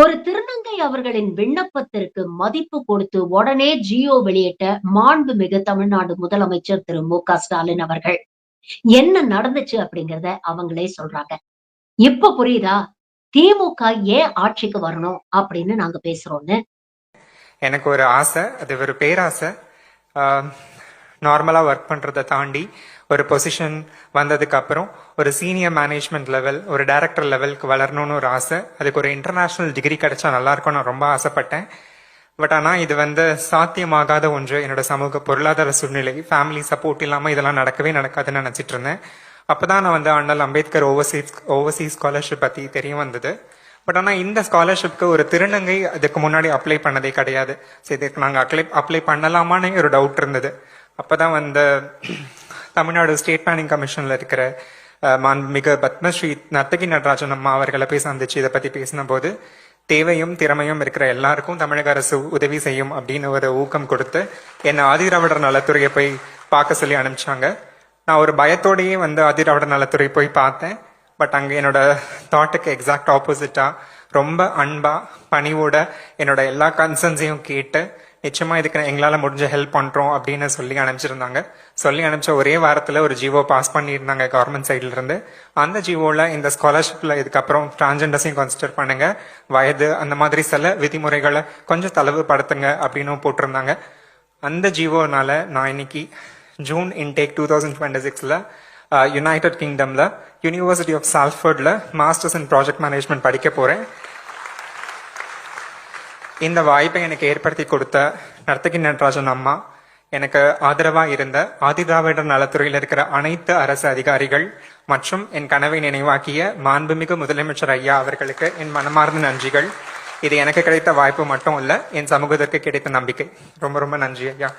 ஒரு திருநங்கை அவர்களின் விண்ணப்பத்திற்கு மதிப்பு கொடுத்து உடனே ஜியோ வெளியிட்ட மாண்புமிகு தமிழ்நாடு முதலமைச்சர் திரு மு க ஸ்டாலின் அவர்கள். என்ன நடந்துச்சு அப்படிங்கறத அவங்களே சொல்றாங்க. இப்ப புரியுதா? திமுக ஏன் ஆட்சிக்கு வரணும் அப்படின்னு நாங்க பேசுறோம்னு. எனக்கு ஒரு ஆசை அது ஒரு பேராசை. நார்மலா ஒர்க் பண்றதை தாண்டி ஒரு பொசிஷன் வந்ததுக்கு அப்புறம் ஒரு சீனியர் மேனேஜ்மெண்ட் லெவல் ஒரு டைரக்டர் லெவலுக்கு வளரணும்னு ஒரு ஆசை. அதுக்கு ஒரு இன்டர்நேஷ்னல் டிகிரி கிடைச்சா நல்லா இருக்கும்னு நான் ரொம்ப ஆசைப்பட்டேன். பட் ஆனால் இது வந்து சாத்தியமாகாத ஒன்று. என்னோட சமூக பொருளாதார சூழ்நிலை ஃபேமிலி சப்போர்ட் இல்லாமல் இதெல்லாம் நடக்கவே நடக்காதுன்னு நினச்சிட்டு இருந்தேன். அப்போ தான் நான் வந்து அண்ணல் அம்பேத்கர் ஓவர்சீஸ் ஓவர்சீஸ் ஸ்காலர்ஷிப் பற்றி தெரிய வந்தது. பட் ஆனால் இந்த ஸ்காலர்ஷிப்க்கு ஒரு திருநங்கை அதுக்கு முன்னாடி அப்ளை பண்ணதே கிடையாது. சரி இதுக்கு நாங்கள் அப்ளை அப்ளை பண்ணலாமான்னு ஒரு டவுட் இருந்தது. அப்போ தான் வந்து தமிழ்நாடு ஸ்டேட் பிளானிங் கமிஷனில் இருக்கிற மாண்புமிகு பத்மஸ்ரீ நர்த்தகி நடராஜன் அம்மா அவர்களை போய் சந்திச்சு இதை பற்றி பேசின போது தேவையும் திறமையும் இருக்கிற எல்லாருக்கும் தமிழக அரசு உதவி செய்யும் அப்படின்னு ஒரு ஊக்கம் கொடுத்து என்னை ஆதிராவிடர் நலத்துறையை போய் பார்க்க சொல்லி அனுப்பிச்சாங்க. நான் ஒரு பயத்தோடயே வந்து ஆதிராவிடர் நலத்துறை போய் பார்த்தேன். பட் அங்கே என்னோட தாட்டுக்கு எக்ஸாக்ட் ஆப்போசிட்டா ரொம்ப அன்பா பணிவோட என்னோட எல்லா கன்சர்ன்ஸையும் கேட்டு நிச்சயமா இதுக்கு எங்களால் முடிஞ்ச ஹெல்ப் பண்றோம் அப்படின்னு சொல்லி அனுப்பிச்சிருந்தாங்க. சொல்லி அனுப்பிச்ச ஒரே வாரத்தில் ஒரு ஜிஓ பாஸ் பண்ணியிருந்தாங்க கவர்மெண்ட் சைட்ல இருந்து. அந்த ஜிஓவில் இந்த ஸ்காலர்ஷிப்ல இதுக்கப்புறம் டிரான்ஜெண்டர்ஸையும் கன்சிடர் பண்ணுங்க. வயது அந்த மாதிரி சில விதிமுறைகளை கொஞ்சம் தளவு படுத்துங்க அப்படின்னு போட்டிருந்தாங்க. அந்த ஜிஓனால நான் இன்னைக்கு June intake two thousand twenty சிக்ஸில் யுனைடெட் கிங்டமில் யூனிவர்சிட்டி ஆஃப் சால்ஃபர்டில் மாஸ்டர்ஸ் இன் ப்ராஜெக்ட் மேனேஜ்மெண்ட் படிக்க போகிறேன் இந்த வாய்ப்பை எனக்கு ஏற்படுத்தி கொடுத்த நர்த்தகி நடராஜன் அம்மா எனக்கு ஆதரவாக இருந்த ஆதிதிராவிடர் நலத்துறையில் இருக்கிற அனைத்து அரசு அதிகாரிகள் மற்றும் என் கனவை நினைவாக்கிய மாண்புமிகு முதலமைச்சர் ஐயா அவர்களுக்கு என் மனமார்ந்த நன்றிகள். இது எனக்கு கிடைத்த வாய்ப்பு மட்டும் இல்ல என் சமூகத்திற்கு கிடைத்த நம்பிக்கை. ரொம்ப ரொம்ப நன்றி ஐயா.